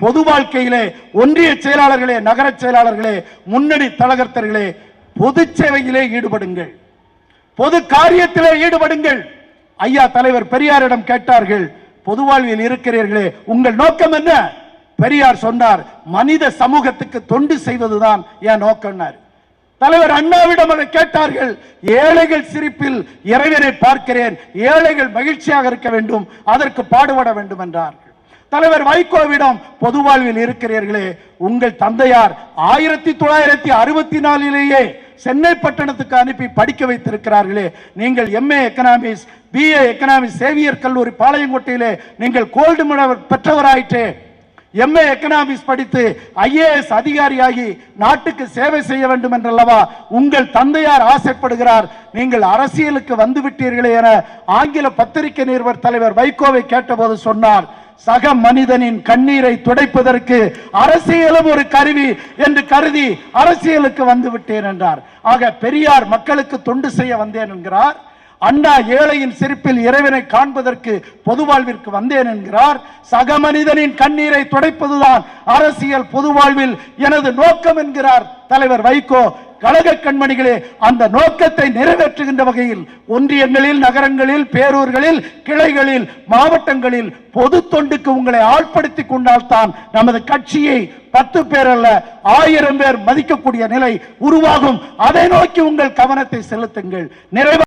பொது வாழ்க்கையிலே ஒன்றிய செயலாளர்களே நகர செயலாளர்களே முன்னணி தலகர்த்தர்களே பொது சேவையிலே ஈடுபடுங்கள். பொது காரியத்திலே ஈடுபடுங்கள். ஐயா தலைவர் பெரியாரிடம் கேட்டார்கள் பொது வாழ்வில் இருக்கிறீர்களே உங்கள் நோக்கம் என்ன? பெரியார் சொன்னார் மனித சமூகத்துக்கு தொண்டு செய்வதுதான் என் நோக்கம்னார் தலைவர் அண்ணாவிடம் அதை கேட்டார்கள் ஏழைகள் சிரிப்பில் இறைவனை பார்க்கிறேன் ஏழைகள் மகிழ்ச்சியாக இருக்க வேண்டும் அதற்கு பாடுபட வேண்டும் என்றார். தலைவர் வைகோவிடம் பொது வாழ்வில் இருக்கிறீர்களே உங்கள் தந்தையார் ஆயிரத்தி தொள்ளாயிரத்தி அறுபத்தி நாலிலேயே சென்னை பட்டணத்துக்கு அனுப்பி படிக்க வைத்திருக்கிறார்களே. நீங்கள் MA economics BA economics Xavier கல்லூரி பாளையங்கோட்டையிலே நீங்கள் கோல்டு மெடல் பெற்றவராயிற்றே. எம்ஏ எக்கனாமிக்ஸ் படித்து ஐஏஎஸ் அதிகாரியாகி நாட்டுக்கு சேவை செய்ய வேண்டும் என்றல்லவா உங்கள் தந்தையார் ஆசைப்படுகிறார். நீங்கள் அரசியலுக்கு வந்து விட்டீர்களே என ஆங்கில பத்திரிகை நிறுவனர் தலைவர் வைகோவை கேட்டபோது சொன்னார். சக மனிதனின் கண்ணீரை துடைப்பதற்கு அரசியலும் ஒரு கருவி என்று கருதி அரசியலுக்கு வந்து விட்டேன் என்றார். ஆக பெரியார் மக்களுக்கு தொண்டு செய்ய வந்தேன் என்கிறார். அண்ணா ஏழையின் சிரிப்பில் இறைவனை காண்பதற்கு பொது வாழ்விற்கு வந்தேன் என்கிறார். சக மனிதனின் கண்ணீரை துடைப்பதுதான் அரசியல் பொது வாழ்வில் எனது நோக்கம் என்கிறார் தலைவர் வைகோ. கழக கண்மணிகளே அந்த நோக்கத்தை நிறைவேற்றுகின்ற வகையில் ஒன்றியங்களில் நகரங்களில் பேரூர்களில் கிளைகளில் மாவட்டங்களில் பொது தொண்டுக்கு உங்களை ஆட்படுத்தி கொண்டால்தான் நமது கட்சியை பத்து பேர் அல்ல ஆயிரம் பேர் மதிக்கக்கூடிய நிலை உருவாகும். அதை நோக்கி உங்கள் கவனத்தை செலுத்துங்கள். நிறைவு